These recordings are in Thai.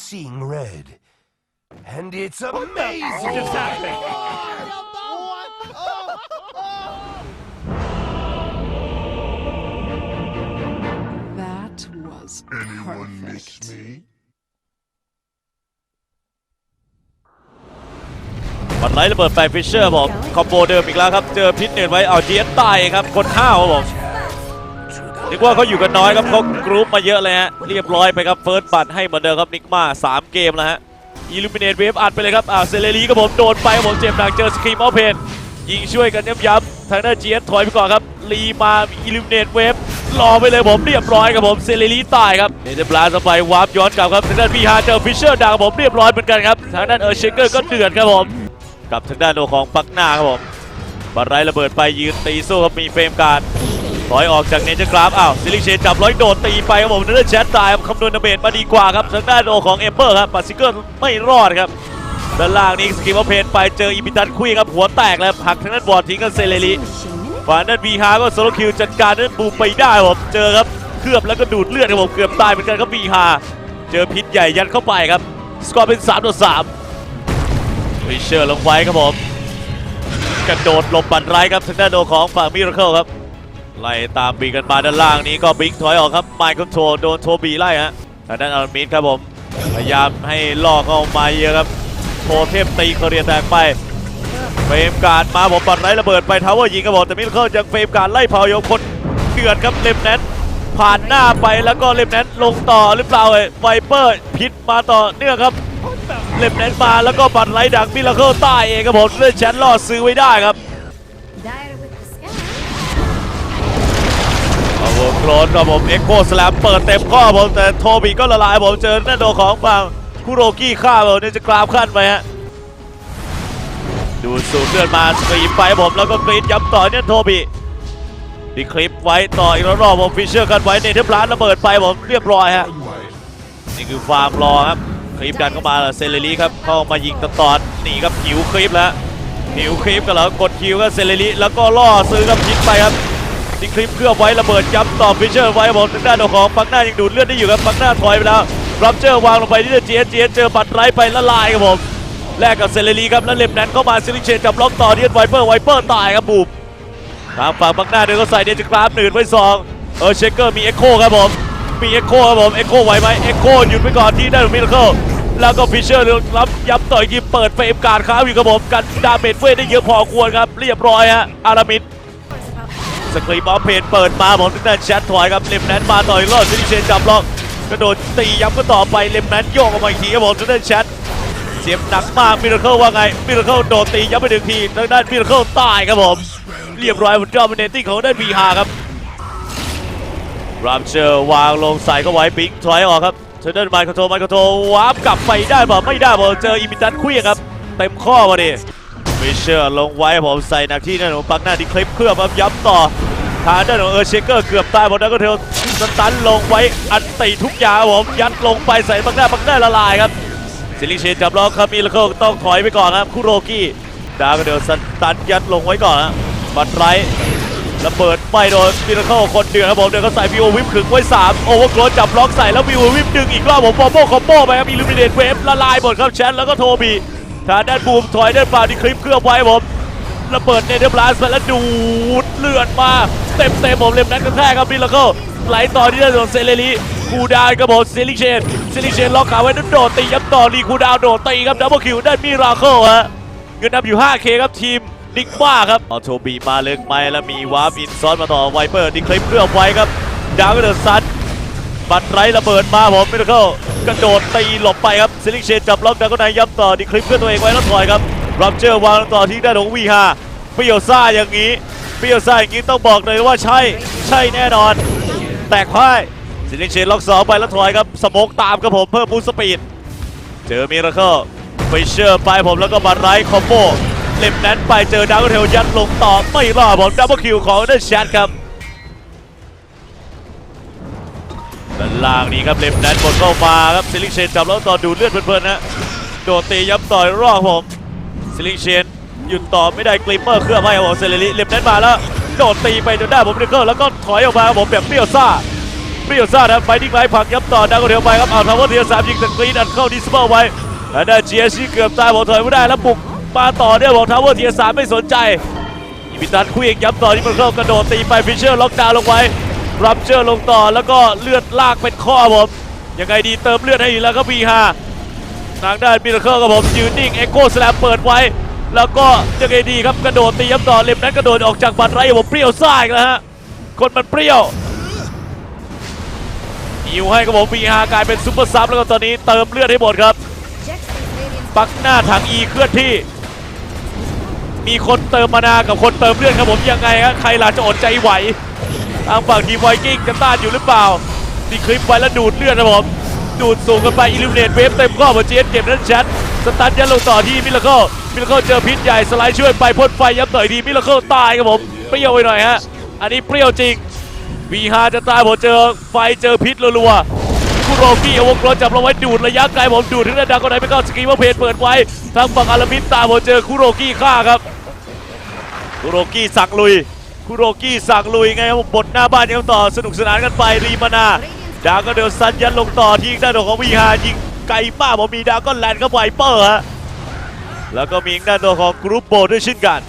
seeing red. And it's amazing! just happened? That was Anyone miss perfect. me? บันไลท์ระเบิดไปฟิชเชอร์ผมคอมโบเดิมอีกแล้วครับ เจอพิษเน็ตไว้เอาเจียนตายครับคนห้าวครับผม นึกว่าเขาอยู่กันน้อยครับเขากรุ๊ปมาเยอะเลยฮะเรียบร้อยไปครับเฟิร์สบัตให้เหมือนเดิมครับนิกมา3 เกมแล้วฮะอิลูมิเนตเวฟอัดไปเลยครับอ่าเซเลรีก็ผมโดนไปครับผมเจ็บหนักเจอสครีมออฟเพนยิงช่วยกันย้ำๆทางด้านจียนถอยไปก่อนครับรีมาอิลูมิเนตเวฟรอไปเลยผมเรียบร้อยครับผมเซเลรีตายครับเนเธอร์ลนด์สไปวาร์ปย้อนกลับครับทางด้านพีฮาเจอฟิชเชอร์ดักครับผมเรียบร้อยเหมือนกันครับทางด้านเออร์เชเกอร์ก็เดือดครับผมกับทางด้านโดของปักหน้าครับผมบัตรไรระเบิดไปยืนตีสู้ครับมีเฟรมการ ถอยออกจากเนเจอร์กราฟอ้าวซิลิเชนจับร้อยโดดตีไปครับผมเนื้อแชทตายคำนวณดาเมจมาดีกว่าครับทางด้านโดของเอเบอร์ครับปัสซิเกอร์ไม่รอดครับด้านล่างนี้สกิมเพนไปเจออีพิตันคุยครับหัวแตกแล้วหักทางด้านบอดทิ้งกันเซเลรีฝ่ายด้านบีฮาก็โซโลคิวจัดการด้านบูมไปได้ครับผมเจอครับเคลือบแล้วก็ดูดเลือดครับผมเกือบตายเหมือนกันครับบีฮาเจอพิษใหญ่ยัดเข้าไปครับสกอร์เป็น3ต่อ3ฟิเชอร์ลงไว้ครับผมกระโดดหลบบันไรครับทางด้านโดของฝั่งมิราเคิลครับ ไล่ตามบีกันมาด้านล่างนี้ก็บิ๊กถอยออกครับไมค์คอนโทรโดนโทบีไล่ฮะทางด้านอาร์มินครับผม พยายามให้ล่อเข้ามาเยอะครับ โทเทมตีเคเรียแตกไป เฟรมการดมาผมบันไรระเบิดไปทาวเวอร์ยิงครับผมแต่มิราเคิลยังเฟรมการดไล่เผายกคนเดือดครับเลมแนนผ่านหน้าไปแล้วก็เลมแนนลงต่อหรือเปล่าเอ่ยไวเปอร์พิษมาต่อเนื่องครับเล็บแนนมาแล้วก็บัตรไลท์ดักมิลเคิลใต้เองครับผมเลื่อนแชนล่อซื้อไว้ได้ครับ โอ้โหโครนครับผมเอ็กโคสแลมเปิดเต็มข้อผมแต่โทบีก็ละลายผมเจอหน้าโดของฝั่งคุโรกี้ฆ่าผมเนี่ยจะกรามขั้นไปฮะดูสูดเลือดมาสกรีมไปผมแล้วก็กรีดย้ำต่อเนี่ยโทบีดีคลิปไว้ต่ออีกรอบผมฟิชเชอร์กันไว้เนเธอร์พลานระเบิดไปผมเรียบร้อยฮะนี่คือฟาร์มรอครับคลิปดันเข้ามาเซเลรีครับเข้ามายิงตะตอนนี่ครับหิวคลิปแล้วหิวคลิปกันแล้วกดคิวก็เซเลรีแล้วก็ล่อซื้อกับพิษไปครับ นี่คลิปเคลือไว้ระเบิดย้ำต่อฟิชเชอร์ไว้ครับผมทางด้านของปักหน้ายังดูดเลือดได้อยู่ครับปักหน้าถอยไปแล้วรับเจอวางลงไปที่เจเจเจอบัตรไรไปละลายครับผมแลกกับเซเลรีครับแล้วเล็มนั้นเข้ามาซิลิเชนจับล็อกต่อที่ไวเปอร์ไวเปอร์ตายครับบูมทางฝั่งปักหน้าเดินก็ใส่เดนจิกราฟหนืดไว้สองเออเชคเกอร์มีเอ็กโคครับผมมีเอ็กโคครับผมเอ็กโคไหวไหมเอ็กโคหยุดไปก่อนที่ได้มิลเคิลแล้วก็ฟิชเชอร์รับย้ำต่อยยิงเปิดเฟรมการค้าอยู่กับผมกันดาเมจเวทได้เยอะพอควรครับเรียบร้อยฮะอารามิด สกรีมออฟเพนเปิดมาผมถึงได้แชทถอยครับเลมแนนมาต่อยรอดซิลิเชนจับล็อกกระโดดตีย้ำก็ต่อไปเลมแนนโยกออกมาอีกทีครับผมถึงได้แชทเสียบหนักมากมิลเคิลว่าไงมิลเคิลโดดตีย้ำไปหนึ่งทีทางด้านมิลเคิลตายครับผมเรียบร้อยบนจอมินเนติ้งของด้านบีฮาครับรามเชอร์วางลงใส่เข้าไว้ปิงถอยออกครับเทนเดอร์ไมค์คอนโทรไมค์คอนโทรวาร์ปกลับไปได้ป่ะไม่ได้ป่ะเจออิมิตันคุยครับเต็มข้อมาดิ ฟิชเชอร์ลงไว้ผมใส่หนักที่นั่นผมปักหน้าที่คลิปเคลือบครับย้ำต่อทางด้านของเออร์เชเกอร์เกือบตายหมแล้วก็เทลสตันลงไว้อันตีทุกอย่างผมยัดลงไปใส่ปักหน้าปักหน้าละลายครับซิลิเชนจับล็อกครับมีแล้วก็ต้องถอยไปก่อนครับคุโรกิดาวก็เดี๋ยวสตันยัดลงไว้ก่อนนะบัตไรระเบิดไปโดนมิราเคิลคนเดือดครับผมเดือดก็ใส่วีโอวิปขึงไว้3โอเวอร์โกรจับล็อกใส่แล้ววีโอวิปดึงอีกรอบผมบอมโบคอมโบไปครับอิลูมิเนตเวฟละลายหมดครับแชนแล้วก็โทบี ทางด้านบูมถอยด้านฝ่าที่คลิปเคลือบไว้ผมระเบิดเนเธอร์บลาสไปแล้วดูดเลือดมาเต็มเต็มผมเล็มนั้นก็แค่ครับมิราเคิลไหลต่อที่ด้านของเซเลรีคูดาวครับผมเซลิเชนเซลิเชนล็อกขาไว้แล้วโดดตียับต่อรีคูดาวโดดตีครับดับเบิลคิวได้มิราเคิลฮะเงินนำอยู่ 5K ครับทีมนิกบ้าครับออโทบีมาเลึกไปแล้วมีวาร์ปอินซ้อนมาต่อไวเปอร์ที่คลิปเคลือบไว้ครับดาวก็เดินซัด บัตรไรระเบิดมาผมมิราเคิลกระโดดตีหลบไปครับซิลิกเชนจับล็อกดาวก็นายย้ำต่อที่คลิปเพื่อตัวเองไว้แล้วถอยครับรับเจอวางต่อที่ด้านของวีฮาเปียวซ่าอย่างนี้เปียวซ่าอย่างนี้ต้องบอกเลยว่าใช่ใช่แน่นอน แตกพ่ายซิลิกเชนล็อกสองไปแล้วถอยครับสมกตามครับผมเพิ่มบูสต์สปีดเจอมิราเคิลฟิชเชอร์ไปผมแล้วก็มาไรคอมโบเล็มนั้นไปเจอดาวเทลยัดลงต่อไม่รอดผมดับเบิลคิวของเดนแชทครับ ด้านล่างนี้ครับเล็มนั้นบดเข้ามาครับซิลิงเชนจับแล้วต่อดูดเลือดเพลินๆนะโดดตีย้ำต่อยรอบผมซิลิงเชนหยุดต่อไม่ได้กลิมเมอร์เคลื่อบให้ครับผมเซเลริเล็มนั้นมาแล้วโดดตีไปจนได้ผมมิราเคิลแล้วก็ถอยออกมาครับผมแบบเปรี้ยวซ่าเปรี้ยวซ่านะไฟดิ้งไลท์ผักยับต่อดังก็เดียวไปครับเอาทาวเวอร์เทียสามยิงแต่กรีนอัดเข้าดิสเบลไว้แล้วได้เจียซี่เกือบตายบอกถอยไม่ได้แล้วบุกมาต่อเนี่ยบอกทาวเวอร์เทียสามไม่สนใจอีพิตันคุยเองย้ำต่อที่มันเข้ากระโดดตีไปฟิชเชอร์ล็อกดาวน์ลงไว้ รับเชอร์ลงต่อแล้วก็เลือดลากเป็นข้อผมยังไงดีเติมเลือดให้อีกแล้วก็บีฮาทางด้านมิราเคิลกับผมยืนนิ่งเอ็กโคสแลมเปิดไว้ แล้วก็ยังไงดีครับกระโดดตีย้ำต่อเล็มนั้นกระโดดออกจากบัตรไรผมเปรี้ยวซ่าอีกแล้วฮะคนมันเปรี้ยวยิวให้กับผมมีฮากลายเป็นซุปเปอร์ซับแล้วก็ตอนนี้เติมเลือดให้หมดครับปักหน้าถังอีเคลื่อนที่มีคนเติมมานากับคนเติมเลือดครับผมยังไงฮะใครล่ะจะอดใจไหว ทางฝั่งทีมไวกิ้งจะต้านอยู่หรือเปล่านี่คลิปไว้แล้วดูดเลือดนะผมดูดสูงกันไปอิลูเนตเวฟเต็มข้อหมดเจนเก็บนั้นแชทสตันยันลงต่อที่มิลเลอร์มิลเลอร์เจอพิษใหญ่สไลด์ช่วยไปพ่นไฟย้ำต่อยดีมิลเลอร์ตายครับผมเปรี้ยวไปหน่อยฮะอันนี้เปรี้ยวจริงวีฮาจะตายผมเจอไฟเจอพิษรัวๆคุโรกี้เอาวงกลมจับเราไว้ดูดระยะไกลผมดูดถึงระดับก็ไหนไม่เข้าสกีมาเพจเปิดไว้ทางฝั่งอารามินตาผมเจอคุโรกี้ฆ่าครับคุโรกี้สั่งลุย คุโรกี้สั่งลุยไงครับบทหน้าบ้านยังต่อสนุกสนานกันไปรีมานาดาวก็เดี๋ยวซันยันลงต่อที่ด้านของวีฮายิงไกลมากผมมีดาวก็แลนด์กับไวเปอร์ฮะแล้วก็มีด้านตัวของกรุ๊ปโบด้วยเช่นกัน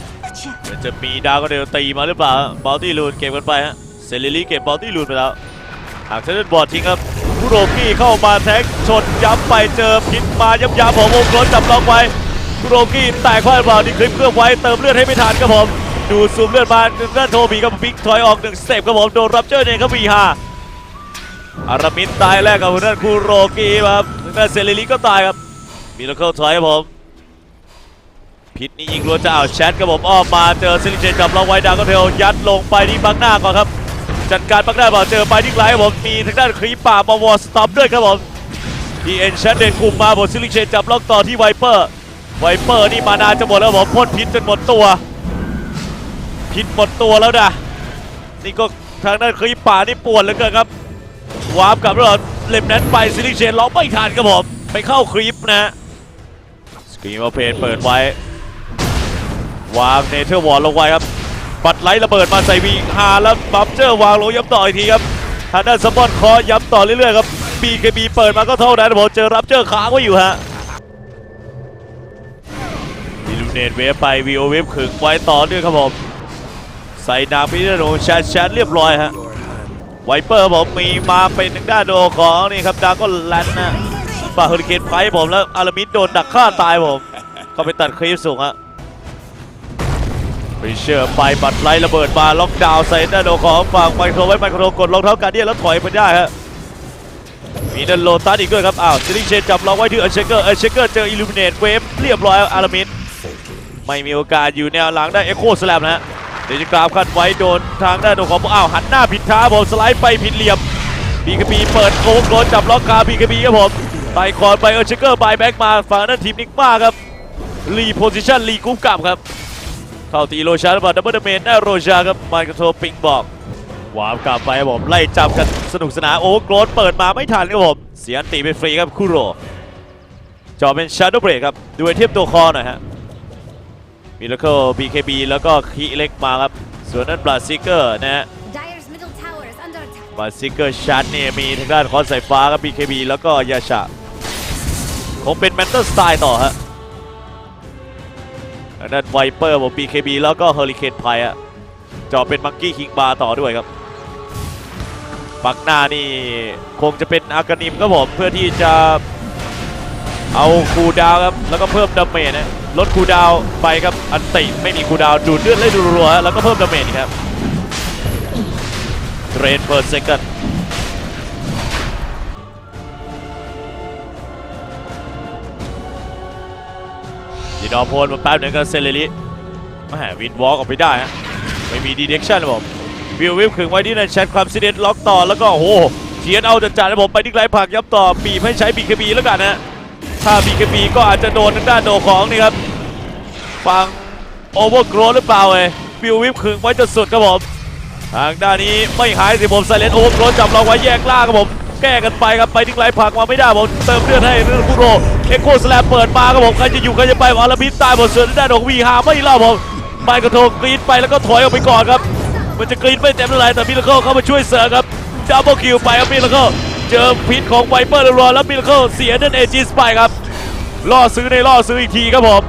จะมีดาวก็เดี๋ยวตีมาหรือเปล่าบอลตี้ลูนเก็บกันไปฮะเซเลลี่เก็บบอลตี้ลูนไปแล้วหากเซนบอร์ดทิ้งครับคุโรกี้เข้ามาแท็กชนย้ำไปเจอพิษมาย้ำยาผมวงล้นจับล็อกไว้คุโรกี้แตกข้อเปล่าดีคลิปเครื่องไว้เติมเลือดให้ไม่ทันครับผม ดูซูมเลือดมาเลือดโทบีกับบิ๊กถอยออกหนึ่งเต็ปครับผมโดนรับเจอร์เนครับวีฮาอารามินตายแรกกับด้านคุโรกีครับด้านเซเลลิก็ตายครับมีแล้วเข้าถอยครับผมพิษนี่ยิงรัวจะเอาแชทครับผมอ้อมมาเจอซิลิเจนจับล็อกไว้ดาวก็เทลยัดลงไปที่บังหน้าก่อนครับ จัดการปักได้เปล่าเจอไปที่ไกลครับผมมีทางด้านครีปป่ามาวอร์สต็อปด้วยครับผมดีเอ็นชันเดนกลุ่มมาบทซิลิเชนจับล็อกต่อที่ไวเปอร์ไวเปอร์นี่มานานจะหมดแล้วผมพ่นพิษจนหมดตัว พิษหมดตัวแล้วนะนี่ก็ทางด้านครีปป่านี่ปวดเหลือเกินครับวาร์ปกลับแล้วเล่มนั้นไปซิลิเชนล็อกไม่ทันครับผมไปเข้าครีปนะสกรีมเอาเพนเปิดไว้ วางเนเธอร์วอลลงไว้ครับปัดไลท์ระเบิดมาใส่วีฮาแล้วบัฟเจอร์วางลงย้ำต่ออีกทีครับทางด้านสปอนคอย้ำต่อเรื่อยๆครับ BKB เปิดมาก็เท่านั้นผมเจอรับเจอค้างไว้อยู่ฮะอิลูเนตเวฟไปวีโอเวฟขึงไว้ต่อเนื่องครับผม ใส่ดาบพิเศษของแชทแชทเรียบร้อยฮะไวเปอร์ผมมีมาเป็นทางด้านโดของนี่ครับดาก็แลนนะฝากเฮอริเคนไฟผมแล้วอารามิดโดนดักฆ่าตายผมก็ไปตัดคลิปสูงฮะฟิเชอร์ไปบัตรไล่ระเบิดมาล็อกดาวน์ใส่หน้าโดของฝั่งไมโครไว้ไมโครกดรองเท้าการเดียนแล้วถอยไปได้ฮะมีนันโลตัสอีกด้วยครับอ้าวซิลิเชนจับล็อกไว้ที่เอเชเกอร์เอเชเกอร์เจออิลูมิเนตเวฟเรียบร้อยอารามินไม่มีโอกาสอยู่แนวหลังได้เอ็กโคสแลมนะฮะ เดี๋ยวจะกราบคัดไว้โดนทางด้านของอ้าวหันหน้าผิดท้าผมสไลด์ไปผิดเหลี่ยมบีกบีเปิดโค้งโดนจับล็อกคาบีกบีครับผมไต่คอนไปเอเชเกอร์บายแบ็กมาฝั่งนั้นทีมนิกมาครับรีโพซิชันรีกรุ๊ปกลับครับ เข้าตีโรชาแล้วบอลดับเบิลเดมนได้โรชาครับมายกระโทปิงบอกวามกลับไปครับผมไล่จับกันสนุกสนานโอ้โกรธเปิดมาไม่ทันครับผมเสียอันตีไปฟรีครับคุโรจอเป็นชาร์ดเบรกครับดูไอเทียมตัวคอหน่อยฮะ มิลเคิล BKB แล้วก็คีเล็กมาครับ ส่วนนั้นบลาซิเกอร์นะฮะ Dyer's middle tower is under attack. บลาซิเกอร์ชัดเนี่ยมีทางด้านคอนสายฟ้าครับ BKB แล้วก็ยาชาคงเป็นแมนเตอร์สไตล์ต่อฮะทางด้านไวเปอร์ผม BKB แล้วก็เฮอริเคนไพอะจอเป็นมังกี้คิงบาร์ต่อด้วยครับปักหน้านี่คงจะเป็นอากานิมครับผมเพื่อที่จะเอาคูลดาวน์ครับแล้วก็เพิ่มดาเมจนะ ลดคูดาวไปครับอันติไม่มีคูดาวดูดเลือดเลยดูรัวๆแล้วก็เพิ่มดาเมจครับเรนเปิดเซคันดีดอพลมาแป๊บหนึงก็เซเลลิแหมวินวอล์กออกไปได้ฮะไม่มีดีเด็กชั่นครับผมวิววิวขึงไว้ที่นั่นแชทความซีเดนล็อกต่อแล้วก็โอ้โหเทียนเอาจัดจานะผมไปที่ไกลผักยับต่อปีบให้ใช้ BKB แล้วกันนะ ถ้า BKB ก็อาจจะโดนทางด้านโดของนี่ครับฟังโอเวอร์โกรหรือเปล่าเอ้ยวิววิวขึงไว้จนสุดครับผมทางด้านนี้ไม่หายสิผมไซเลนโอเวอร์โกรจับเราไว้แยกล่าครับผมแก้กันไปครับไปที่ไกลผักมาไม่ได้ผมเติมเลือดให้เรื่องคุโรเอ็กโคสแลมเปิดมาครับผมใครจะอยู่ใครจะไปอาราพิษตายหมดเสือทางด้านของวีฮาไม่เล่าผมไมค์กระโทกรีดไปแล้วก็ถอยออกไปก่อนครับมันจะกรีดไม่เต็มเท่าไหร่แต่มิลเคิลเข้ามาช่วยเสริมครับจดับเบิลคิวไปครับมิลเคิล เจอพิษของไวเปอร์รัวแล้วมิลเคิลเสียเดนเอจิสไปครับล่อซื้อในล่อซื้ออีกทีครับผม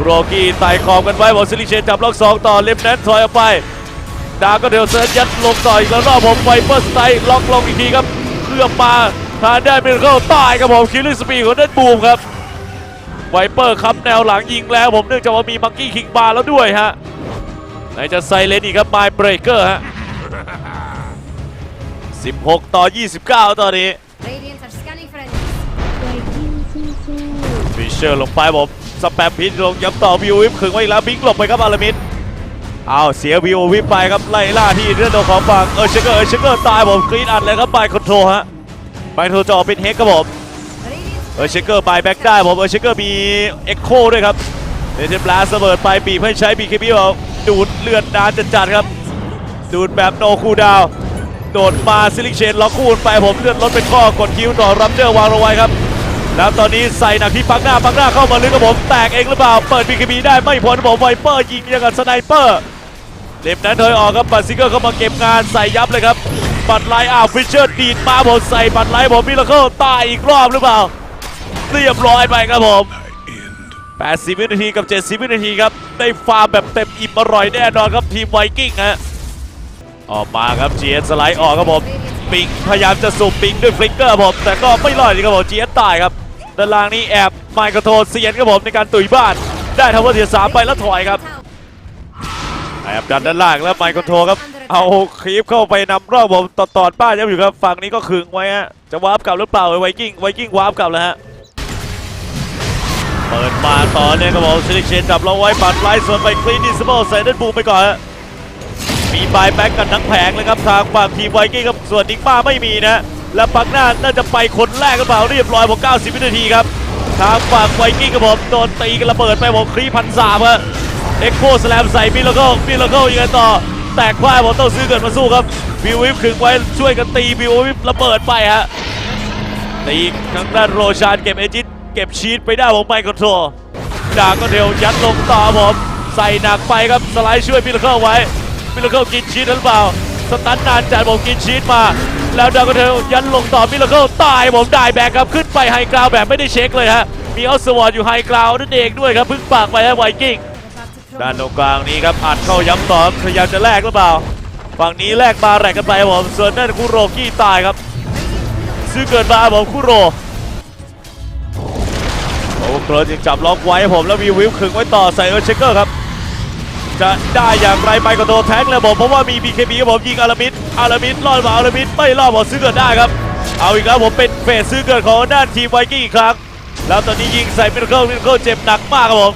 โรกี้ไต่ขอบกันไว้บอกซิลิเชนจับล็อกสองต่อเลมแนนถอยออกไปดาก็เดลเซิร์ชยัดลงต่ออีกแล้วรอบผมไวเปอร์สไตล์ล็อกลงอีกทีครับเคลื่อนมาทานได้มิลเคิลตายครับผมคิลลิ่งสปีดของเดนบูมครับไวเปอร์ครับแนวหลังยิงแล้วผมเนื่องจากว่ามีมังกี้คิงบาร์แล้วด้วยฮะไหนจะไซเลนอีกครับไมเบรเกอร์ฮะ 16 ต่อ 29 ตอนนี้ Radiant are scanning for enemies. ฟิชเชอร์ลงไปผมสแปมพิษลงย้ำต่อวิววิปขึงไว้อีกแล้วบิงหลบไปครับอารามิดเอาเสียวิววิปไปครับไล่ล่าที่เรื่องโดนของฝั่งเออเชเกอร์เออเชเกอร์ตายผมกรีดอัดเลยครับไปคอนโทรลฮะไปคอนโทรลจะออกเป็นเฮกครับผม Radiant เออเชเกอร์ไปแบ็กได้ผมเออเชเกอร์มีเอ็กโคด้วยครับเดนเทนบลาสเบิดไปปีบให้ใช้บีเคบีเอาดูดเลือดนานจัดๆครับ ดูดแบบโนคูลดาวน์ โดดมาซิลิกเชนล็อกคูนไปผมเลือดลดเป็นข้อกดคิวต่อรับเจอวางลงไว้ครับ แล้วตอนนี้ใส่หนักที่ปักหน้าปักหน้าเข้ามาลึกกับผมแตกเองหรือเปล่า เปิดบีคบีได้ไม่พ้นผมไวเปอร์ยิงย่างกับสไนเปอร์เล็บนั้นถอยออกครับบัตซิเกอร์เข้ามาเก็บงานใส่ยับเลยครับบัตไลน์อ้าวฟิชเชอร์ดีดมาผมใส่บัตไลน์ผมมิลเคิลตายอีกรอบหรือเปล่าเรียบร้อยไปครับผม80วินาทีกับ 70วินาทีครับ ได้ฟาร์มแบบเต็มอิ่มอร่อยแน่นอนครับทีมไวกิ้งฮะ ออกมาครับ GS สไลด์ออกครับผมปิงพยายามจะสูบปิงด้วยฟลิกเกอร์ผมแต่ก็ไม่รอดครับผม GS ตายครับด้านล่างนี้แอบไมค์กระโทนเซียนครับผมในการตุยบ้าน ได้ทาวเวอร์เทียสามไปแล้วถอยครับแอบดันด้านล่างแล้วไมค์คอนโทรครับ เอาคลิปเข้าไปนำรอบผมตอดตอดป้านย้ำอยู่ครับฝั่งนี้ก็ขึงไว้ฮะจะวาร์ปกลับหรือเปล่าไวกิ้งไวกิ้งวาร์ปกลับแล้วฮะเปิดมาต่อเนี่ยครับผมซิลิเชนจับเราไว้ปัดไล่ส่วนไปคลีนดิสเบิลใส่เดนบูมไปก่อนฮะ มีบายแบ็กกันทั้งแผงเลยครับทางฝั่งทีมไวกิ้งครับส่วนดิกป้าไม่มีนะและปักหน้าน่าจะไปคนแรกหรือเปล่าเรียบร้อยผม90 วินาทีครับทางฝั่งไวกิ้งครับผมโดนตีกันระเบิดไปผมคลีพันสามครับเอ็กโคสแลมใส่มิลเคิลมิลเคิลยังไงต่อ แตกควายผมต้องซื้อเกินมาสู้ครับบิววิฟขึงไว้ช่วยกันตีบิววิฟระเบิดไปฮะตีทางด้านโรชานเก็บเอจิตเก็บชีตไปได้ผมไปคอนโทรลดาก็เดวยัดลงต่อผมใส่หนักไปครับสไลด์ช่วยมิลเคิลไว้ มิลเคิลกินชีตหรือเปล่า สตันนานจัดผมกินชีตมา แล้วดาวก็เดวยัดลงต่อมิลเคิลตายผมได้แบกครับขึ้นไปไฮกราวแบบไม่ได้เช็คเลยฮะ มีเอสวอตอยู่ไฮกราวนั่นเองด้วยครับพึ่งปากไปฮะไวกิ้งด้านตรงกลางนี้ครับอัดเข้าย้ำต่อพยายามจะแลกหรือเปล่า ฝั่งนี้แลกมาแลกกันไปผมส่วนนั่นคุโรกี้ตายครับ ซื้อเกินมาผมคุโรโอ้โหจึงจับล็อกไว้ผมแล้วมีวิวขึงไว้ต่อใส่เออร์เชคเกอร์ครับ จะได้อย่างไรไปกับโดแท็กเลยผมเพราะว่ามี BKB ครับผมยิงอารามิดอารามิดรอดมาอารามิดไม่รอดผมซื้อเกินได้ครับ เอาอีกแล้วผมเป็นเฟสซื้อเกินของด้านทีมไวกิ้งอีกครั้ง แล้วตอนนี้ยิงใส่มิลเคิลมิลเคิลเจ็บหนักมากครับผม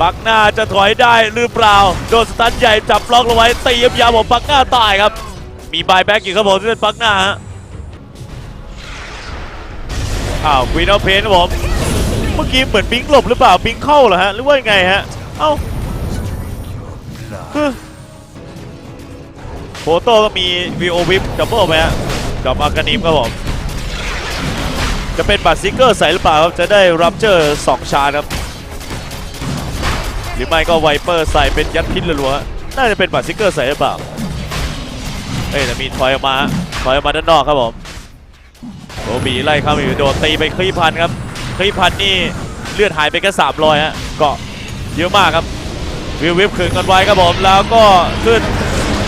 ปักหน้าจะถอยได้หรือเปล่า โดนสตันใหญ่จับล็อกลงไว้ตียาวๆผมปักหน้าตายครับ มีบายแบ็กอีกครับผมที่เป็นปักหน้าฮะอ้าวควีนเอาเพนครับผม เมื่อกี้เหมือนบิงหลบหรือเปล่าบิงเข้าเหรอฮะหรือว่ายังไงฮะ เอ้า โฟโต้ก็มีวีโอวิปดับเบิลไหมฮะกับอากานิมครับผม จะเป็นบัตรซิกเกอร์ใส่หรือเปล่าครับ จะได้รับเจอสองชาครับ หรือไม่ก็ไวเปอร์ใส่เป็นยัดพิษรัวๆน่าจะเป็นบัตรซิกเกอร์ใส่หรือเปล่า เอ้ยแต่มีถอยออกมาถอยออกมาด้านนอกครับผมโอบีไล่เข้ามาอยู่โดนตีไปคลีพันครับคลีพันนี่เลือดหายไปแค่สามรอยฮะเกาะเยอะมากครับ วิววิบขึงกันไว้ครับผมแล้วก็ขึ้น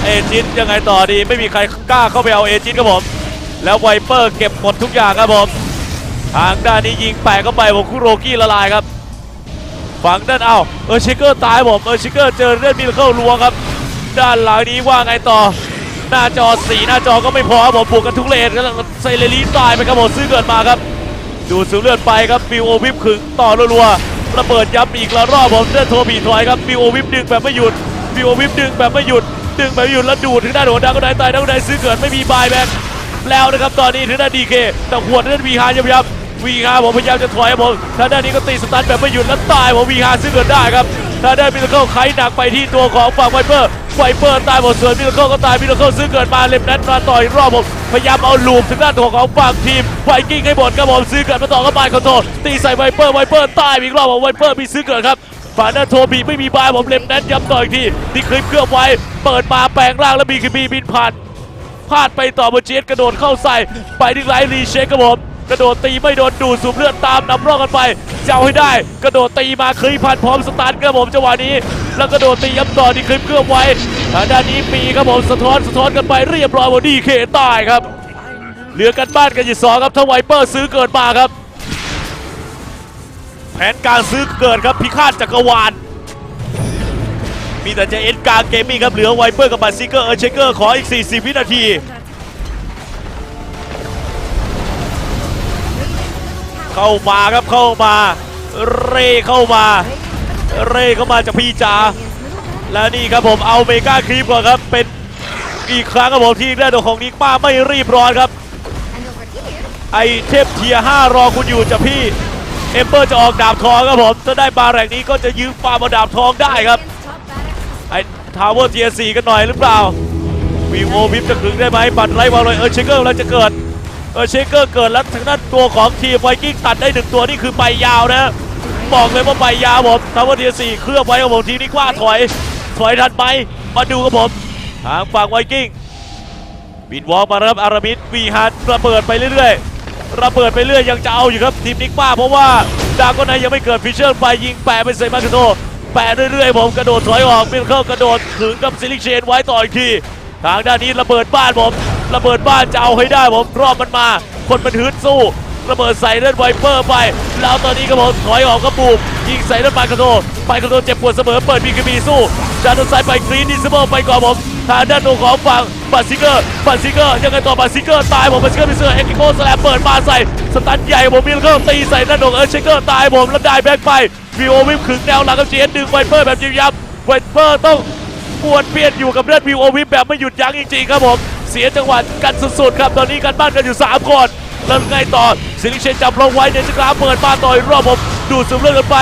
เอจิตยังไงต่อดี ไม่มีใครกล้าเข้าไปเอาเอจิตครับผมแล้วไวเปอร์เก็บหมดทุกอย่างครับผมทางด้านนี้ยิงแปะเข้าไปผมคุโรกี้ละลายครับฝั่งด้านเอาเออชิเกอร์ตายผมเออชิเกอร์เจอเลือดมิลเคิลรัวครับ ด้านหลังนี้ว่าไงต่อ หน้าจอสีหน้าจอก็ไม่พอครับผมบวกกันทุกเลนครับไซเลรีตายไปครับผมซื้อเกิดมาครับ ดูสูบเลือดไปครับบิวโอวิปขึงต่อรัวๆ ระเบิดย้ำอีกละรอบผมเลือดโทบีถอยครับบิโอวิปดึงแบบไม่หยุดบิโอวิปดึงแบบไม่หยุด ดึงแบบไม่หยุดแล้วดูดถึงด้านหัวดังก็ได้ตายดังก็ได้ซื้อเกิดไม่มีบายแบ็คแล้วนะครับตอนนี้ถึงด้าดีเคแต่หัวด้านวีฮายับยับวีฮาผมพยายามจะถอยครับผมถ้าด้านนี้ก็ตีสตันแบบไม่หยุดแล้วตายผมวีฮาซื้อเกิดได้ครับ ถ้าได้มิลเคิลไขหนักไปที่ตัวของฝั่งไวเปอร์ไวเปอร์ตายหมดส่วนมิลเคิลก็ตายมิลเคิลซื้อเกิดมาเล็บนั้นมาต่อยรอบผมพยายามเอาลูปถึงด้านตัวของฝั่งทีมไวกิ้งให้หมดครับผมซื้อเกิดมาต่อกับปานคอนโทรลตีใส่ไวเปอร์ไวเปอร์ตายอีกรอบผมไวเปอร์มีซื้อเกิดครับฝ่ายด้านโทบีไม่มีบายผมเล็บนั้นย้ำต่ออีกทีที่คลิปเคลือบไว้เปิดมาแปลงร่างแล้วบีคีบีบินผ่านพลาดไปต่อบนเจสกระโดดเข้าใส่ไปที่ไลท์รีเช็คครับผม กระโดดตีไม่โดนดูดสูบเลือดตามนำร่องกันไปจะเอาให้ได้ กระโดดตีมาคลีพันพร้อมสตาร์ทครับผมจังหวะนี้ แล้วกระโดดตีย้ำต่อที่คลิปเคลื่อบไว้ทางด้านนี้ปีครับผมสะท้อนสะท้อนกันไปเรียบร้อยบอดี้เคตายครับ เหลือกันบ้านกันอยู่สองครับถ้าไวเปอร์ซื้อเกิดมาครับ แผนการซื้อเกิดครับพิฆาตจักรวาลมีแต่จะเอ็นกางเกมมิ่งครับเหลือไวเปอร์กับบัตซิเกอร์เออร์เชเกอร์ขออีก 40 วินาที เข้ามาครับเข้ามา เร่เข้ามา เร่เข้ามาจากพี่จ๋าแล้วนี่ครับผมเอาเมกาครีปก่อนครับ เป็นอีกครั้งครับผมที่ได้ดอกของนิกมาไม่รีบร้อนครับ ไอเทพเทียร์5รอคุณอยู่จะพี่เอมเปอร์จะออกดาบทองครับผมถ้าได้บาแรกนี้ก็จะยืมฟาร์มาดาบทองได้ครับไอทาวเวอร์เทียร์4กันหน่อยหรือเปล่าวีโอวิปจะขึงได้ไหมปัดไรวอลเลยเออเชเกอร์แล้วจะเกิด เออเชเกอร์เกิดแล้วทางด้านตัวของทีมไวกิ้งตัดได้หนึ่งตัวนี่คือใบยาวนะบอกเลยว่าใบยาวผมทาวเวอร์เทียร์4เคลือบไว้ครับผมทีมนี้กว่าถอย ถอยทันไหมาดูครับผมทางฝั่งไวกิ้งบินวอล์กมาครับอารามิดวีฮาร์ระเบิดไปเรื่อยๆ ระเบิดไปเรื่อยยังจะเอาอยู่ครับทีมนิกมาเพราะว่าดาวกอนไนยังไม่เกิดฟิชเชอร์ไปยิงแปะไปเซมาคาโตแปะเรื่อยๆผมกระโดดถอยออกมิลเคิลกระโดดถึงกับซิลิเชนไว้ต่ออีกที ทางด้านนี้ระเบิดบ้านผม ระเบิดบ้านจะเอาให้ได้ผมรอบมันมา คนมันฮึดสู้ระเบิดใส่เลือดไวเปอร์ไป แล้วตอนนี้ก็ผมถอยออกกระปูกยิงใส่เลือดปานกระโตปานกระโตเจ็บปวดเสมอเปิดบีกบีสู้จานโดนซ้ายไปกรีนดิสเบิลไปก่อนผมทางด้านตรงของฝั่งบัตซิเกอร์บัตซิเกอร์ยังไงต่อบัตซิเกอร์ตายผมบัตซิเกอร์มีเสือเอ็กซ์โกสแลมเปิดมาใส่สตันใหญ่ผมมิลเคิลตีใส่ด้านตรงเออร์เชเกอร์ตายผมแล้วได้แบ็คไปวีโอวิปขึงแนวหลังกับเจนดึงไวเปอร์แบบยิงยับไวเปอร์ต้องปวดเปียนอยู่กับเลือดวิวโอวิปแบบไม่หยุดยั้งจริงๆครับผม เสียจังหวะกันสุดๆครับตอนนี้กันบ้านกันอยู่3คนแล้วไงต่อซิลิเชนจับลงไว้เดนสกราเปิดมาต่อยรอบผมดูดซึมเลือดกันไป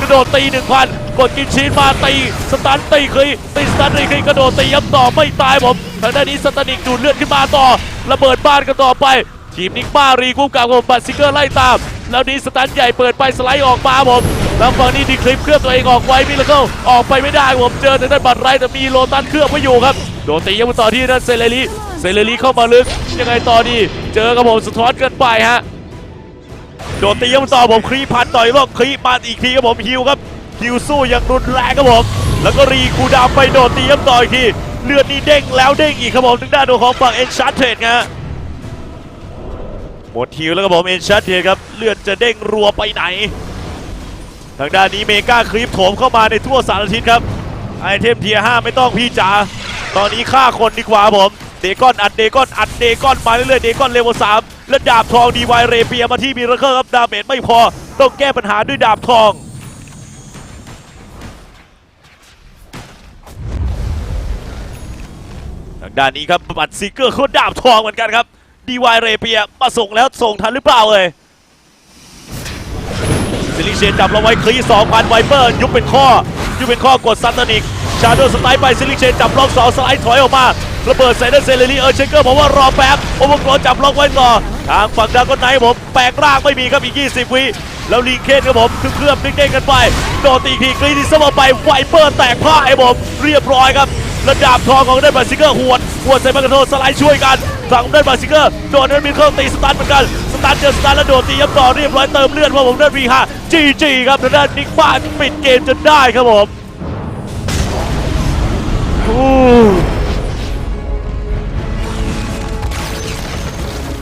กระโดดตีหนึ่งพันกดกินชีนมาตีสตันตีคลีตีสตันตีคลีกระโดดตีย้ำต่อไม่ตายผมทางด้านนี้สตันิกดูดเลือดขึ้นมาต่อระเบิดบ้านกันต่อไป ทีมนิกมารีกู้กับผมบัตซิเกอร์ไล่ตาม แล้วนี้สตันใหญ่เปิดไปสไลด์ออกมาผมแล้วฝั่งนี้ดีคลิปเคลือบตัวเองออกไว้มิลเคิลออกไปไม่ได้ผมเจอแต่ด้านบัตรไรแต่มีโลตันเคลือบไว้อยู่ครับโดนตียังต่อที่นั่นเซเลรี ซเลรีเข้ามาลึก ยังไงต่อดี เจอกับผมสะท้อนเกินไปฮะ โดนตียังมาต่อผมครีพันต่อยรอบครีปมาอีกทีครับผมฮิวครับฮิวสู้อย่างรุนแรงครับผมแล้วก็รีคูดาวไปโดนตีย้ำต่ออีกทีเลือดนี่เด้งแล้วเด้งอีกครับผมทางด้านของฝั่งเอ็นชาร์เทรดฮะหมดฮิวแล้วก็ผมเอ็นชัดเทียครับเลือดจะเด้งรัวไปไหน ทางด้านนี้เมกาคลิปโถมเข้ามาในทั่วสารทิศครับไอเทมเทีย5ไม่ต้องพี่จ๋าตอนนี้ฆ่าคนดีกว่าผม เดกอนอัดเดกอนอัดเดกอนมาเรื่อยๆเดกอนเลเวล3แล้วดาบทองดีวายเรเปียมาที่มีระเคิลครับดาเมจไม่พอต้องแก้ปัญหาด้วยดาบทองทางด้านนี้ครับบัตซิเกอร์เขาดาบทองเหมือนกันครับดีวายเรเปียมาส่งแล้วส่งทันหรือเปล่าเลย ซิลิเชนจับเราไว้คลีสองพันไวเปอร์ยุบเป็นข้อ ยุบเป็นข้อกดซันตานิกชาโดสไลด์ไปซิลิเชนจับล็อกสองสไลด์ถอยออกมาระเบิดใส่ด้านเซเลรีเออร์เชเกอร์บอกว่ารอแป๊บโอเวอร์กรจับล็อกไว้ต่อทางฝั่งดากอนไนท์ผมแปลกร่างไม่มีครับอีก 20 วิแล้วลีเคนครับผมเคลือบๆเด้งๆกันไปโดตีทีกรีดิสเมอไปไวเปอร์แตกพ่ายผมเรียบร้อยครับ ระดับทองของได้บัตซิเกอร์หวดหวดใส่มากรโทสไลด์ช่วยกันฝั่งได้บัตซิเกอร์โดนนั้นมีเครื่องตีสตันเหมือนกันสตันเจอสตันแล้วโดดตีย้ำต่อเรียบร้อยเติมเลือดเพราะผมได้วีฮาจีจีครับทางด้านนิกบ้านปิดเกมจนได้ครับผม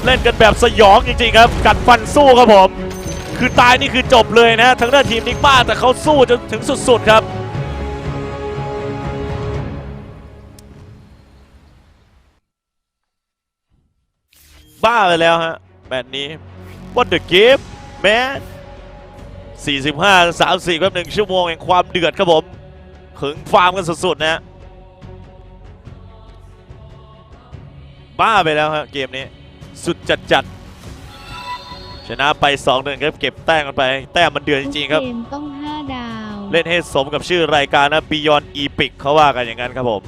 เล่นกันแบบสยองจริงๆครับ กัดฟันสู้ครับผม คือตายนี่คือจบเลยนะทางด้านทีมนิกบ้าแต่เขาสู้จนถึงสุดๆครับ บ้าไปแล้วฮะแมตช์นี้ What the game man 45 34ครับหนึ่งชั่วโมงแห่งความเดือดครับผมขึงฟาร์มกันสุดๆนะฮะบ้าไปแล้วฮะเกมนี้สุดจัดจัดๆชนะไป2หนึ่งครับเก็บแต้มกันไป แต้มมันเดือดจริงๆครับเกมต้อง 5 ดาว เล่นให้สมกับชื่อรายการนะ Beyond Epic เขาว่ากันอย่างนั้นครับผม